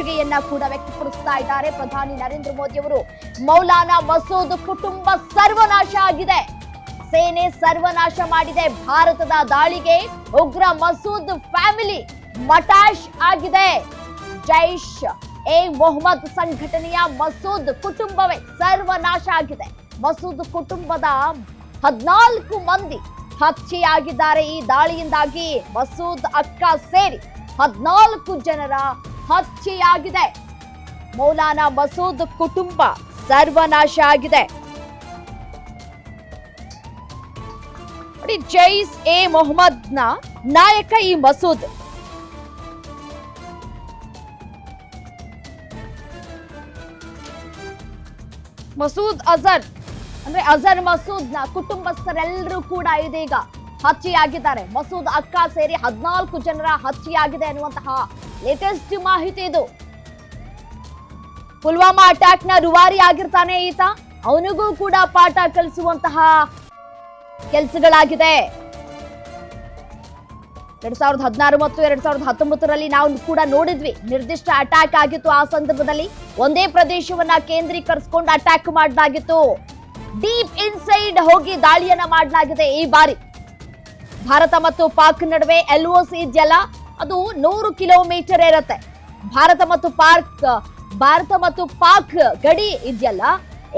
ಮೆಚ್ಚುಗೆಯನ್ನ ಕೂಡ ವ್ಯಕ್ತಪಡಿಸ್ತಾ ಇದ್ದಾರೆ ಪ್ರಧಾನಿ ನರೇಂದ್ರ ಮೋದಿ ಅವರು. ಮೌಲಾನಾ ಮಸೂದ್ ಕುಟುಂಬ ಸರ್ವನಾಶ ಆಗಿದೆ. ಸೇನೆ ಸರ್ವನಾಶ ಮಾಡಿದೆ. ಭಾರತದ ದಾಳಿಗೆ ಉಗ್ರ ಮಸೂದ್ ಫ್ಯಾಮಿಲಿ ಮಟಾಶ್ ಆಗಿದೆ. ಜೈಷ್ ಎ ಮೊಹಮ್ಮದ್ ಸಂಘಟನೆಯ ಮಸೂದ್ ಕುಟುಂಬವೇ ಸರ್ವನಾಶ ಆಗಿದೆ. ಮಸೂದ್ ಕುಟುಂಬದ ಹದಿನಾಲ್ಕು ಮಂದಿ ಹತ್ಯೆಯಾಗಿದ್ದಾರೆ. ಈ ದಾಳಿಯಿಂದಾಗಿ ಮಸೂದ್ ಅಕ್ಕ ಸೇರಿ ಹದಿನಾಲ್ಕು ಜನರ ಹತ್ಯೆಯಾಗಿದೆ. ಮೌಲಾನಾ ಮಸೂದ್ ಕುಟುಂಬ ಸರ್ವನಾಶ ಆಗಿದೆ. ಜೈಸ್ ಎ ನ ನಾಯಕ ಈ ಮಸೂದ್. ಮಸೂದ್ ಅಜರ್, ಅಂದ್ರೆ ಅಜರ್ ಮಸೂದ್ನ ಕುಟುಂಬಸ್ಥರೆಲ್ಲರೂ ಕೂಡ ಇದೀಗ ಹತ್ಯೆಯಾಗಿದ್ದಾರೆ ಮಸೂದ್ ಅಕ್ಕ ಸೇರಿ ಹದಿನಾಲ್ಕು ಜನರ ಹತ್ಯೆಯಾಗಿದೆ ಅನ್ನುವಂತಹ ಲೇಟೆಸ್ಟ್ ಮಾಹಿತಿ ಇದು. ಪುಲ್ವಾಮಾ ಅಟ್ಯಾಕ್ನ ರುವಾರಿ ಆಗಿರ್ತಾನೆ ಈತ. ಅವನಿಗೂ ಕೂಡ ಪಾಠ ಕಲಿಸುವಂತಹ ಕೆಲಸಗಳಾಗಿದೆ. ಎರಡ್ ಸಾವಿರದ ಹದಿನಾರು ಮತ್ತು ಎರಡ್ ಸಾವಿರದ ಹತ್ತೊಂಬತ್ತರಲ್ಲಿ ನಾವು ಕೂಡ ನೋಡಿದ್ವಿ. ನಿರ್ದಿಷ್ಟ ಅಟ್ಯಾಕ್ ಆಗಿತ್ತು ಆ ಸಂದರ್ಭದಲ್ಲಿ. ಒಂದೇ ಪ್ರದೇಶವನ್ನ ಕೇಂದ್ರೀಕರಿಸಿಕೊಂಡು ಅಟ್ಯಾಕ್ ಮಾಡಲಾಗಿತ್ತು ಡೀಪ್ ಇನ್ಸೈಡ್ ಹೋಗಿ ದಾಳಿಯನ್ನ ಮಾಡಲಾಗಿದೆ ಈ ಬಾರಿ. ಭಾರತ ಮತ್ತು ಪಾಕ್ ನಡುವೆ ಎಲ್ಒಸಿ ಇದೆಯಲ್ಲ ಅದು ನೂರು ಕಿಲೋಮೀಟರ್ ಇರುತ್ತೆ. ಭಾರತ ಮತ್ತು ಪಾರ್ಕ್, ಭಾರತ ಮತ್ತು ಪಾಕ್ ಗಡಿ ಇದೆಯಲ್ಲ?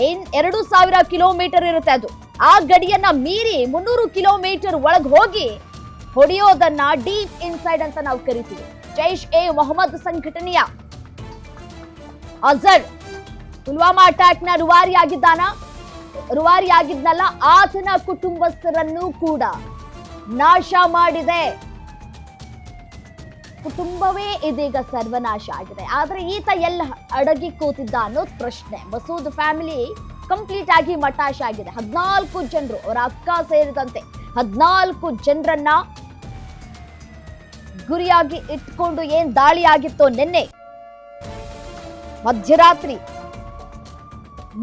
ಏನ್ ಎರಡು ಸಾವಿರ ಕಿಲೋಮೀಟರ್ ಇರುತ್ತೆ ಅದು. ಆ ಗಡಿಯನ್ನ ಮೀರಿ ಮುನ್ನೂರು ಕಿಲೋಮೀಟರ್ ಒಳಗೆ ಹೋಗಿ ಹೊಡೆಯೋದನ್ನ ಡೀಪ್ ಇನ್ಸೈಡ್ ಅಂತ ನಾವು ಕರಿತೀವಿ. ಜೈಷ್ ಎ ಮೊಹಮ್ಮದ್ ಸಂಘಟನೆಯ ಅಜರ್ ಪುಲ್ವಾಮಾ ನ ರುವಾರಿಯಾಗಿದ್ದಾನ? ರುವಾರಿಯಾಗಿದ್ನಲ್ಲ ಆತನ ಕುಟುಂಬಸ್ಥರನ್ನು ಕೂಡ. ನಾಶ ಮಾಡಿದೆ. ಕುಟುಂಬವೇ ಇದೀಗ ಸರ್ವನಾಶ ಆಗಿದೆ. ಆದ್ರೆ ಈತ ಎಲ್ಲ ಅಡಗಿ ಕೂತಿದ್ದ ಅನ್ನೋದು ಪ್ರಶ್ನೆ. ಮಸೂದ್ ಫ್ಯಾಮಿಲಿ ಕಂಪ್ಲೀಟ್ ಆಗಿ ಮಟಾಶ್ ಆಗಿದೆ. ಹದಿನಾಲ್ಕು ಜನರು, ಅವರ ಅಕ್ಕ ಸೇರಿದಂತೆ ಹದಿನಾಲ್ಕು ಜನರನ್ನ ಗುರಿಯಾಗಿ ಇಟ್ಕೊಂಡು ಏನ್ ದಾಳಿ ಆಗಿತ್ತೋ ನಿನ್ನೆ ಮಧ್ಯರಾತ್ರಿ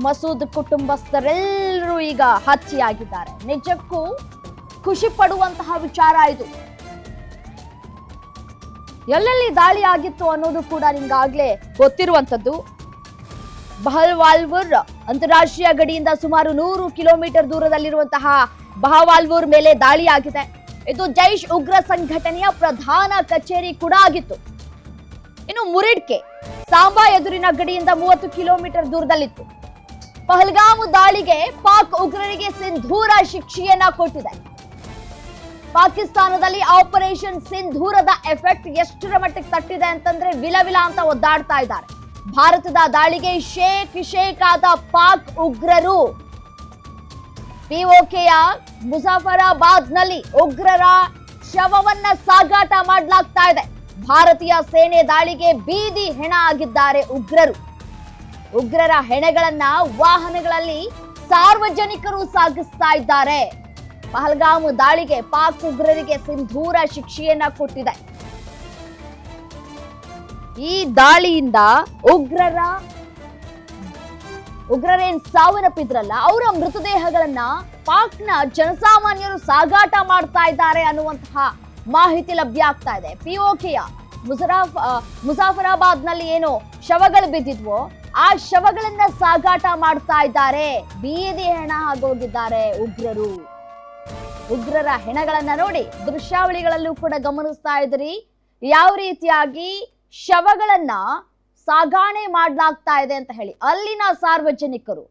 ಮಸೂದ್ ಕುಟುಂಬಸ್ಥರೆಲ್ಲರೂ ಈಗ ಹತ್ಯೆಯಾಗಿದ್ದಾರೆ. ನಿಜಕ್ಕೂ ಖುಷಿ ಪಡುವಂತಹ ವಿಚಾರ ಇದು. ಎಲ್ಲೆಲ್ಲಿ ದಾಳಿ ಆಗಿತ್ತು ಅನ್ನೋದು ಕೂಡ ನಿಮ್ಗಾಗ್ಲೇ ಗೊತ್ತಿರುವಂತದ್ದು ಬಹಲ್ವಾಲ್ವೂರ್ ಅಂತಾರಾಷ್ಟ್ರೀಯ ಗಡಿಯಿಂದ ಸುಮಾರು ನೂರು ಕಿಲೋಮೀಟರ್ ದೂರದಲ್ಲಿರುವಂತಹ ಬಹವಾಲ್ವೂರ್ ಮೇಲೆ ದಾಳಿ ಆಗಿದೆ. ಇದು ಜೈಷ್ ಉಗ್ರ ಸಂಘಟನೆಯ ಪ್ರಧಾನ ಕಚೇರಿ ಕೂಡ ಆಗಿತ್ತು. ಇನ್ನು ಮುರಿಡ್ಕೆ, ಸಾಂಬಾ ಎದುರಿನ ಗಡಿಯಿಂದ ಮೂವತ್ತು ಕಿಲೋಮೀಟರ್ ದೂರದಲ್ಲಿತ್ತು. ಪಹಲ್ಗಾಮ್ ದಾಳಿಗೆ ಪಾಕ್ ಉಗ್ರರಿಗೆ ಸಿಂಧೂರ ಶಿಕ್ಷೆಯನ್ನ ಕೊಟ್ಟಿದೆ. ಪಾಕಿಸ್ತಾನದಲ್ಲಿ ಆಪರೇಷನ್ ಸಿಂಧೂರದ ಎಫೆಕ್ಟ್ ಎಷ್ಟರ ಮಟ್ಟಿಗೆ ತಟ್ಟಿದೆ ಅಂತಂದ್ರೆ ವಿಲವಿಲ ಅಂತ ಒದ್ದಾಡ್ತಾ ಇದ್ದಾರೆ. ಭಾರತದ ದಾಳಿಗೆ ಶೇಕ್ ಶೇಕ್ ಆದ ಪಾಕ್ ಉಗ್ರರು. ಪಿಒಕೆಯ ಮುಜಾಫರಾಬಾದ್ನಲ್ಲಿ ಉಗ್ರರ ಶವವನ್ನ ಸಾಗಾಟ ಮಾಡಲಾಗ್ತಾ ಇದೆ. ಭಾರತೀಯ ಸೇನೆ ದಾಳಿಗೆ ಬೀದಿ ಹೆಣ ಆಗಿದ್ದಾರೆ ಉಗ್ರರು. ಉಗ್ರರ ಹೆಣೆಗಳನ್ನ ವಾಹನಗಳಲ್ಲಿ ಸಾರ್ವಜನಿಕರು ಸಾಗಿಸ್ತಾ ಇದ್ದಾರೆ. ಪಹಲ್ಗಾಮ್ ದಾಳಿಗೆ, ಪಾಕ್ ಉಗ್ರರಿಗೆ ಸಿಂಧೂರ ಶಿಕ್ಷೆಯನ್ನ ಕೊಟ್ಟಿದೆ. ಈ ದಾಳಿಯಿಂದ ಉಗ್ರರ, ಉಗ್ರರೇನ್ ಸಾವನ್ನಪ್ಪಿದ್ರಲ್ಲ, ಅವರ ಮೃತದೇಹಗಳನ್ನ ಪಾಕ್ನ ಜನಸಾಮಾನ್ಯರು ಸಾಗಾಟ ಮಾಡ್ತಾ ಇದ್ದಾರೆ ಅನ್ನುವಂತಹ ಮಾಹಿತಿ ಲಭ್ಯ ಆಗ್ತಾ ಇದೆ. ಪಿಒಕೆಯ ಮುಜರಾಫ್ ಮುಜಾಫರಾಬಾದ್ನಲ್ಲಿ ಏನು ಶವಗಳು ಬಿದ್ದಿದ್ವೋ, ಆ ಶವಗಳನ್ನ ಸಾಗಾಟ ಮಾಡ್ತಾ ಇದ್ದಾರೆ. ಬೀದಿ ಹೆಣ ಆಗೋಗಿದ್ದಾರೆ ಉಗ್ರರು. ಉಗ್ರರ ಹೆಣಗಳನ್ನ ನೋಡಿ ದೃಶ್ಯಾವಳಿಗಳಲ್ಲೂ ಕೂಡ ಗಮನಿಸ್ತಾ ಇದ್ರಿ. ಯಾವ ರೀತಿಯಾಗಿ ಶವಗಳನ್ನ ಸಾಗಾಣೆ ಮಾಡಲಾಗ್ತಾ ಇದೆ ಅಂತ ಹೇಳಿ. ಅಲ್ಲಿನ ಸಾರ್ವಜನಿಕರು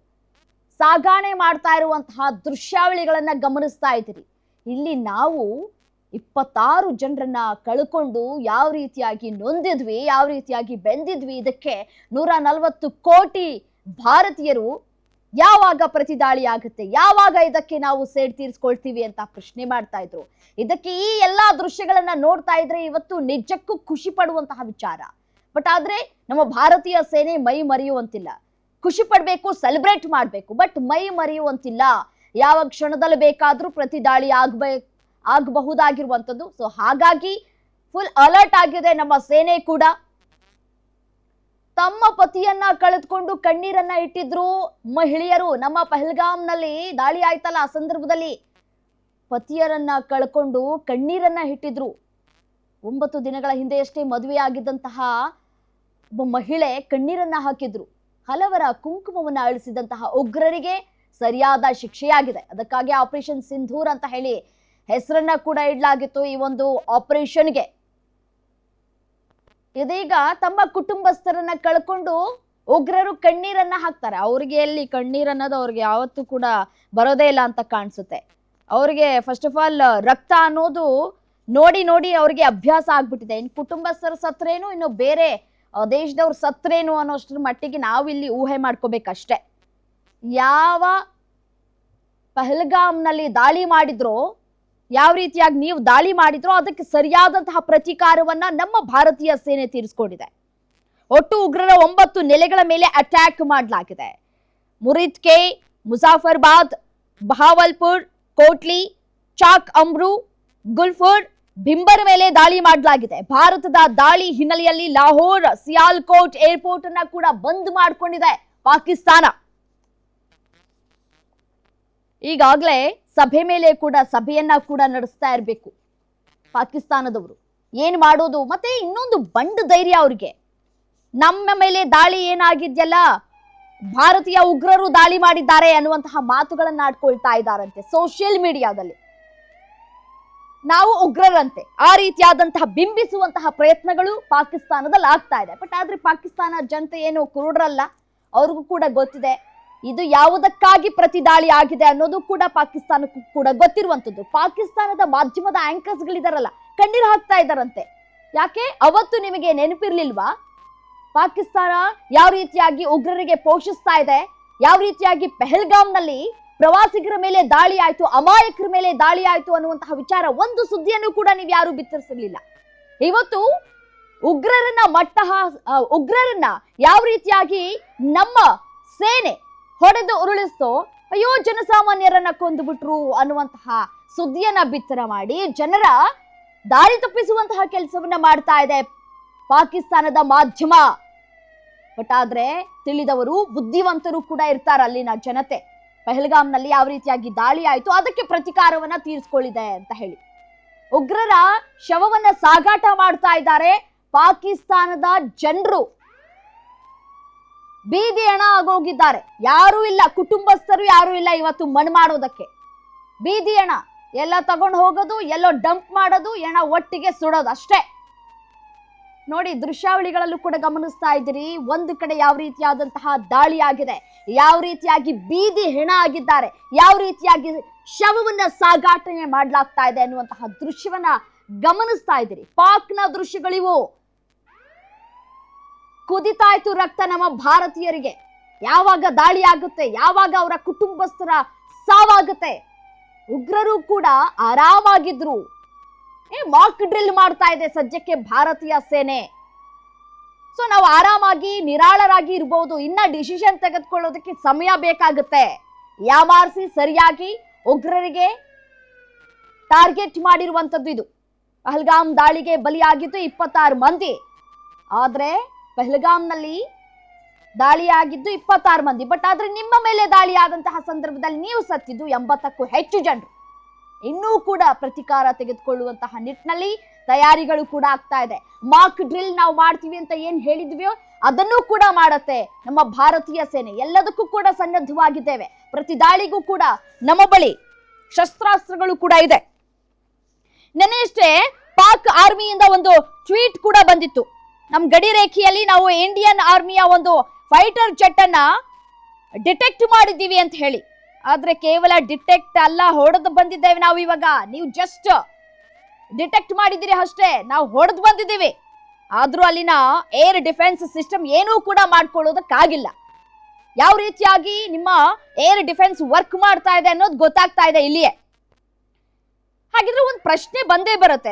ಸಾಗಾಣೆ ಮಾಡ್ತಾ ಇರುವಂತಹ ದೃಶ್ಯಾವಳಿಗಳನ್ನ ಗಮನಿಸ್ತಾ ಇದ್ರಿ. ಇಲ್ಲಿ ನಾವು ಇಪ್ಪತ್ತಾರು ಜನರನ್ನ ಕಳ್ಕೊಂಡು ಯಾವ ರೀತಿಯಾಗಿ ನೊಂದಿದ್ವಿ, ಯಾವ ರೀತಿಯಾಗಿ ಬೆಂದಿದ್ವಿ, ಇದಕ್ಕೆ ನೂರ ನಲವತ್ತು ಕೋಟಿ ಭಾರತೀಯರು ಯಾವಾಗ ಪ್ರತಿದಾಳಿ ಆಗುತ್ತೆ? ಯಾವಾಗ ಇದಕ್ಕೆ ನಾವು ಸೇಡ್ ತೀರಿಸ್ಕೊಳ್ತೀವಿ ಅಂತ ಪ್ರಶ್ನೆ ಮಾಡ್ತಾ ಇದ್ರು. ಇದಕ್ಕೆ ಈ ಎಲ್ಲಾ ದೃಶ್ಯಗಳನ್ನ ನೋಡ್ತಾ ಇದ್ರೆ ಇವತ್ತು ನಿಜಕ್ಕೂ ಖುಷಿ ಪಡುವಂತಹ ವಿಚಾರ. ಬಟ್ ಆದ್ರೆ ನಮ್ಮ ಭಾರತೀಯ ಸೇನೆ ಮೈ ಮರೆಯುವಂತಿಲ್ಲ. ಖುಷಿ ಪಡ್ಬೇಕು, ಸೆಲೆಬ್ರೇಟ್ ಮಾಡ್ಬೇಕು, ಬಟ್ ಮೈ ಮರೆಯುವಂತಿಲ್ಲ. ಯಾವ ಕ್ಷಣದಲ್ಲಿ ಬೇಕಾದ್ರೂ ಪ್ರತಿ ದಾಳಿ ಆಗ್ಬೇ, ಆಗಬಹುದಾಗಿರುವಂಥದ್ದು. ಸೊ ಹಾಗಾಗಿ ಫುಲ್ ಅಲರ್ಟ್ ಆಗಿದೆ ನಮ್ಮ ಸೇನೆ ಕೂಡ. ತಮ್ಮ ಪತಿಯನ್ನ ಕಳೆದುಕೊಂಡು ಕಣ್ಣೀರನ್ನ ಇಟ್ಟಿದ್ರು ಮಹಿಳೆಯರು. ನಮ್ಮ ಪಹಲ್ಗಾಮ್ನಲ್ಲಿ ದಾಳಿ ಆಯ್ತಲ್ಲ, ಆ ಸಂದರ್ಭದಲ್ಲಿ ಪತಿಯರನ್ನ ಕಳ್ಕೊಂಡು ಕಣ್ಣೀರನ್ನ ಇಟ್ಟಿದ್ರು. ಒಂಬತ್ತು ದಿನಗಳ ಹಿಂದೆಯಷ್ಟೇ ಮದುವೆ ಆಗಿದ್ದಂತಹ ಒಬ್ಬ ಮಹಿಳೆ ಕಣ್ಣೀರನ್ನ ಹಾಕಿದ್ರು. ಹಲವರ ಕುಂಕುಮವನ್ನು ಅಳಿಸಿದಂತಹ ಉಗ್ರರಿಗೆ ಸರಿಯಾದ ಶಿಕ್ಷೆಯಾಗಿದೆ. ಅದಕ್ಕಾಗಿ ಆಪರೇಷನ್ ಸಿಂಧೂರ್ ಅಂತ ಹೇಳಿ ಹೆಸರನ್ನ ಕೂಡ ಇಡಲಾಗಿತ್ತು ಈ ಒಂದು ಆಪರೇಷನ್ಗೆ. ಇದೀಗ ತಮ್ಮ ಕುಟುಂಬಸ್ಥರನ್ನ ಕಳ್ಕೊಂಡು ಉಗ್ರರು ಕಣ್ಣೀರನ್ನ ಹಾಕ್ತಾರೆ. ಅವ್ರಿಗೆ ಎಲ್ಲಿ ಕಣ್ಣೀರ್ ಅನ್ನೋದು ಅವ್ರಿಗೆ ಯಾವತ್ತೂ ಕೂಡ ಬರೋದೇ ಇಲ್ಲ ಅಂತ ಕಾಣಿಸುತ್ತೆ. ಅವ್ರಿಗೆ ಫಸ್ಟ್ ಆಫ್ ಆಲ್ ರಕ್ತ ಅನ್ನೋದು ನೋಡಿ ನೋಡಿ ಅವ್ರಿಗೆ ಅಭ್ಯಾಸ ಆಗ್ಬಿಟ್ಟಿದೆ. ಇನ್ನು ಕುಟುಂಬಸ್ಥರು ಸತ್ರೇನು, ಇನ್ನು ಬೇರೆ ದೇಶದವ್ರ ಸತ್ರೇನು ಅನ್ನೋಷ್ಟ್ರ ಮಟ್ಟಿಗೆ ನಾವಿಲ್ಲಿ ಊಹೆ ಮಾಡ್ಕೋಬೇಕಷ್ಟೆ. ಯಾವ ಪಹಲ್ಗಾಮ್ನಲ್ಲಿ ದಾಳಿ ಮಾಡಿದ್ರೋ ಯಾವ ರೀತಿಯಾಗಿ ನೀವು ದಾಳಿ ಮಾಡಿದ್ರೋ ಅದಕ್ಕೆ ಸರಿಯಾದಂತಹ ಪ್ರತೀಕಾರವನ್ನ ನಮ್ಮ ಭಾರತೀಯ ಸೇನೆ ತೀರಿಸಿಕೊಂಡಿದೆ. ಒಟ್ಟು ಉಗ್ರರ ಒಂಬತ್ತು ನೆಲೆಗಳ ಮೇಲೆ ಅಟ್ಯಾಕ್ ಮಾಡಲಾಗಿದೆ. ಮುರಿದ್ಕೆ ಮುಜಾಫರ್ಬಾದ್ ಬಹಾವಲ್ಪುರ್ ಕೋಟ್ಲಿ, ಚಾಕ್ ಅಮ್ರು ಗುಲ್ಫುರ್ ಭಿಂಬರ್ ಮೇಲೆ ದಾಳಿ ಮಾಡಲಾಗಿದೆ. ಭಾರತದ ದಾಳಿ ಹಿನ್ನೆಲೆಯಲ್ಲಿ ಲಾಹೋರ್, ಸಿಯಾಲ್ಕೋಟ್ ಏರ್ಪೋರ್ಟ್ ಅನ್ನ ಕೂಡ ಬಂದ್ ಮಾಡಿಕೊಂಡಿದೆ ಪಾಕಿಸ್ತಾನ. ಈಗಾಗಲೇ ಸಭೆ ಮೇಲೆ ಕೂಡ, ಸಭೆಯನ್ನ ಕೂಡ ನಡೆಸ್ತಾ ಇರಬೇಕು. ಪಾಕಿಸ್ತಾನದವರು. ಏನು ಮಾಡೋದು? ಮತ್ತೆ ಇನ್ನೊಂದು ಬಂಡು ಧೈರ್ಯ ಅವ್ರಿಗೆ. ನಮ್ಮ ಮೇಲೆ ದಾಳಿ ಏನಾಗಿದ್ಯಲ್ಲ? ಭಾರತೀಯ ಉಗ್ರರು ದಾಳಿ ಮಾಡಿದ್ದಾರೆ ಅನ್ನುವಂತಹ ಮಾತುಗಳನ್ನು ಆಡ್ಕೊಳ್ತಾ ಇದ್ದಾರಂತೆ ಸೋಷಿಯಲ್ ಮೀಡಿಯಾದಲ್ಲಿ ನಾವು ಉಗ್ರರಂತೆ. ಆ ರೀತಿಯಾದಂತಹ ಬಿಂಬಿಸುವಂತಹ ಪ್ರಯತ್ನಗಳು ಪಾಕಿಸ್ತಾನದಲ್ಲಿ ಆಗ್ತಾ ಇದೆ. ಬಟ್ ಆದ್ರೆ ಪಾಕಿಸ್ತಾನ ಜನತೆ ಏನು ಕುರುಡ್ರಲ್ಲ. ಅವ್ರಿಗೂ ಕೂಡ ಗೊತ್ತಿದೆ. ಇದು ಯಾವುದಕ್ಕಾಗಿ ಪ್ರತಿದಾಳಿ ಆಗಿದೆ ಅನ್ನೋದು ಕೂಡ ಪಾಕಿಸ್ತಾನಕ್ಕೂ ಕೂಡ ಗೊತ್ತಿರುವಂತದ್ದು ಪಾಕಿಸ್ತಾನದ ಮಾಧ್ಯಮದ ಆಂಕರ್ಸ್ ಗಳಿದಾರಲ್ಲ, ಕಣ್ಣೀರು ಹಾಕ್ತಾ ಇದ್ದಾರಂತೆ ಯಾಕೆ? ಅವತ್ತು ನಿಮಗೆ ನೆನಪಿರ್ಲಿಲ್ವಾ? ಪಾಕಿಸ್ತಾನ ಯಾವ ರೀತಿಯಾಗಿ ಉಗ್ರರಿಗೆ ಪೋಷಿಸ್ತಾ ಇದೆ? ಯಾವ ರೀತಿಯಾಗಿ ಪೆಹಲ್ಗಾಮ್ನಲ್ಲಿ ಪ್ರವಾಸಿಗರ ಮೇಲೆ ದಾಳಿ ಆಯ್ತು, ಅಮಾಯಕರ ಮೇಲೆ ದಾಳಿ ಆಯ್ತು ಅನ್ನುವಂತಹ ವಿಚಾರ, ಒಂದು ಸುದ್ದಿಯನ್ನು ಕೂಡ ನೀವು ಯಾರು ಬಿತ್ತರಿಸಿರ್ಲಿಲ್ಲ. ಇವತ್ತು ಉಗ್ರರನ್ನ ಮಟ್ಟ ಉಗ್ರರನ್ನ ಯಾವ ರೀತಿಯಾಗಿ ನಮ್ಮ ಸೇನೆ ಹೊಡೆದು ಉರುಳಿಸ್ತೋ. ಅಯ್ಯೋ, ಜನಸಾಮಾನ್ಯರನ್ನ ಕೊಂದು ಬಿಟ್ರು ಅನ್ನುವಂತಹ ಸುದ್ದಿಯನ್ನ ಬಿತ್ತರ ಮಾಡಿ ಜನರ ದಾರಿ ತಪ್ಪಿಸುವಂತಹ ಕೆಲಸವನ್ನ ಮಾಡ್ತಾ ಇದೆ ಪಾಕಿಸ್ತಾನದ ಮಾಧ್ಯಮ. ಬಟ್ ಆದ್ರೆ ತಿಳಿದವರು ಬುದ್ಧಿವಂತರು ಕೂಡ ಇರ್ತಾರೆ ಅಲ್ಲಿನ ಜನತೆ. ಪಹಲ್ಗಾಮ್ನಲ್ಲಿ ಯಾವ ರೀತಿಯಾಗಿ ದಾಳಿ ಆಯಿತು, ಅದಕ್ಕೆ ಪ್ರತಿಕಾರವನ್ನ ತೀರಿಸ್ಕೊಳ್ಳಿದೆ ಅಂತ ಹೇಳಿ. ಉಗ್ರರ ಶವವನ್ನ ಸಾಗಾಟ ಮಾಡ್ತಾ ಇದ್ದಾರೆ ಪಾಕಿಸ್ತಾನದ ಜನರು. ಬೀದಿ ಹಣ ಆಗೋಗಿದ್ದಾರೆ. ಯಾರೂ ಇಲ್ಲ, ಕುಟುಂಬಸ್ಥರು ಯಾರೂ ಇಲ್ಲ ಇವತ್ತು ಮಣ್ಣು ಮಾಡೋದಕ್ಕೆ. ಬೀದಿ ಹಣ, ಎಲ್ಲ ತಗೊಂಡು ಹೋಗೋದು, ಎಲ್ಲೋ ಡಂಪ್ ಮಾಡೋದು ಎಣ ಒಟ್ಟಿಗೆ ಸುಡೋದು ಅಷ್ಟೇ. ನೋಡಿ, ದೃಶ್ಯಾವಳಿಗಳಲ್ಲೂ ಕೂಡ ಗಮನಿಸ್ತಾ ಇದ್ದೀರಿ. ಒಂದು ಕಡೆ ಯಾವ ರೀತಿಯಾದಂತಹ ದಾಳಿ ಆಗಿದೆ, ಯಾವ ರೀತಿಯಾಗಿ ಬೀದಿ ಹೆಣ ಆಗಿದ್ದಾರೆ, ಯಾವ ರೀತಿಯಾಗಿ ಶವವನ್ನ ಸಾಗಾಟನೆ ಮಾಡಲಾಗ್ತಾ ಇದೆ ಅನ್ನುವಂತಹ ದೃಶ್ಯವನ್ನ ಗಮನಿಸ್ತಾ ಇದ್ದೀರಿ. ಪಾಕ್ನ ದೃಶ್ಯಗಳಿವು. ಕುದಿತಾಯ್ತು ರಕ್ತ ನಮ್ಮ ಭಾರತೀಯರಿಗೆ. ಯಾವಾಗ ದಾಳಿ ಆಗುತ್ತೆ, ಯಾವಾಗ ಅವರ ಕುಟುಂಬಸ್ಥರ ಸಾವಾಗುತ್ತೆ, ಉಗ್ರರು ಕೂಡ ಆರಾಮಾಗಿದ್ರು. ಏ ಮಾಕ್ ಡ್ರಿಲ್ ಮಾಡ್ತಾ ಇದೆ ಸದ್ಯಕ್ಕೆ ಭಾರತೀಯ ಸೇನೆ. ಸೊ ನಾವು ಆರಾಮಾಗಿ, ನಿರಾಳರಾಗಿ ಇರಬಹುದು ಇನ್ನ ಡಿಸಿಷನ್ ತೆಗೆದುಕೊಳ್ಳೋದಕ್ಕೆ ಸಮಯ ಬೇಕಾಗುತ್ತೆ. ಯಾಮಾರಿಸಿ ಸರಿಯಾಗಿ ಉಗ್ರರಿಗೆ ಟಾರ್ಗೆಟ್ ಮಾಡಿರುವಂತದ್ದು ಇದು. ಪಹಲ್ಗಾಮ್ ದಾಳಿಗೆ ಬಲಿಯಾಗಿದ್ದು ಇಪ್ಪತ್ತಾರು ಮಂದಿ. ಆದ್ರೆ ಪಹಲ್ಗಾಮ್ನಲ್ಲಿ ದಾಳಿಯಾಗಿದ್ದು ಇಪ್ಪತ್ತಾರು ಮಂದಿ, ಬಟ್ ಆದ್ರೆ ನಿಮ್ಮ ಮೇಲೆ ದಾಳಿ ಆದಂತಹ ಸಂದರ್ಭದಲ್ಲಿ ನೀವು ಸತ್ತಿದ್ದು ಎಂಬತ್ತಕ್ಕೂ ಹೆಚ್ಚು ಜನರು. ಇನ್ನೂ ಕೂಡ ಪ್ರತಿಕಾರ ತೆಗೆದುಕೊಳ್ಳುವಂತಹ ನಿಟ್ಟಿನಲ್ಲಿ ತಯಾರಿಗಳು ಕೂಡ ಆಗ್ತಾ ಇದೆ. ಮಾಕ್ ಡ್ರಿಲ್ ನಾವು ಮಾಡ್ತೀವಿ ಅಂತ ಏನು ಹೇಳಿದ್ವಿಯೋ, ಅದನ್ನೂ ಕೂಡ ಮಾಡತ್ತೆ ನಮ್ಮ ಭಾರತೀಯ ಸೇನೆ. ಎಲ್ಲದಕ್ಕೂ ಕೂಡ ಸನ್ನದ್ಧವಾಗಿದ್ದೇವೆ. ಪ್ರತಿ ದಾಳಿಗೂ ಕೂಡ ನಮ್ಮ ಬಳಿ ಶಸ್ತ್ರಾಸ್ತ್ರಗಳು ಕೂಡ ಇದೆ. ನೆನೆಯಷ್ಟೇ ಪಾಕ್ ಆರ್ಮಿಯಿಂದ ಒಂದು ಟ್ವೀಟ್ ಕೂಡ ಬಂದಿತ್ತು. ನಮ್ಮ ಗಡಿ ರೇಖೆಯಲ್ಲಿ ನಾವು ಇಂಡಿಯನ್ ಆರ್ಮಿಯ ಒಂದು ಫೈಟರ್ ಜೆಟ್ ಅನ್ನ ಡಿಟೆಕ್ಟ್ ಮಾಡಿದ್ದೀವಿ ಅಂತ ಹೇಳಿ. ಆದ್ರೆ ಕೇವಲ ಡಿಟೆಕ್ಟ್ ಅಲ್ಲ, ಹೊಡೆದು ಬಂದಿದ್ದೇವೆ ನಾವು ಇವಾಗ. ನೀವು ಜಸ್ಟ್ ಡಿಟೆಕ್ಟ್ ಮಾಡಿದಿರಿ ಅಷ್ಟೇ, ನಾವು ಹೊಡೆದು ಬಂದಿದ್ದೀವಿ. ಆದ್ರೂ ಅಲ್ಲಿನ ಏರ್ ಡಿಫೆನ್ಸ್ ಸಿಸ್ಟಮ್ ಏನೂ ಕೂಡ ಮಾಡ್ಕೊಳ್ಳೋದಕ್ಕಾಗಿಲ್ಲ. ಯಾವ ರೀತಿಯಾಗಿ ನಿಮ್ಮ ಏರ್ ಡಿಫೆನ್ಸ್ ವರ್ಕ್ ಮಾಡ್ತಾ ಇದೆ ಅನ್ನೋದು ಗೊತ್ತಾಗ್ತಾ ಇದೆ ಇಲ್ಲಿಯೇ. ಹಾಗಿದ್ರೆ ಒಂದು ಪ್ರಶ್ನೆ ಬಂದೇ ಬರುತ್ತೆ.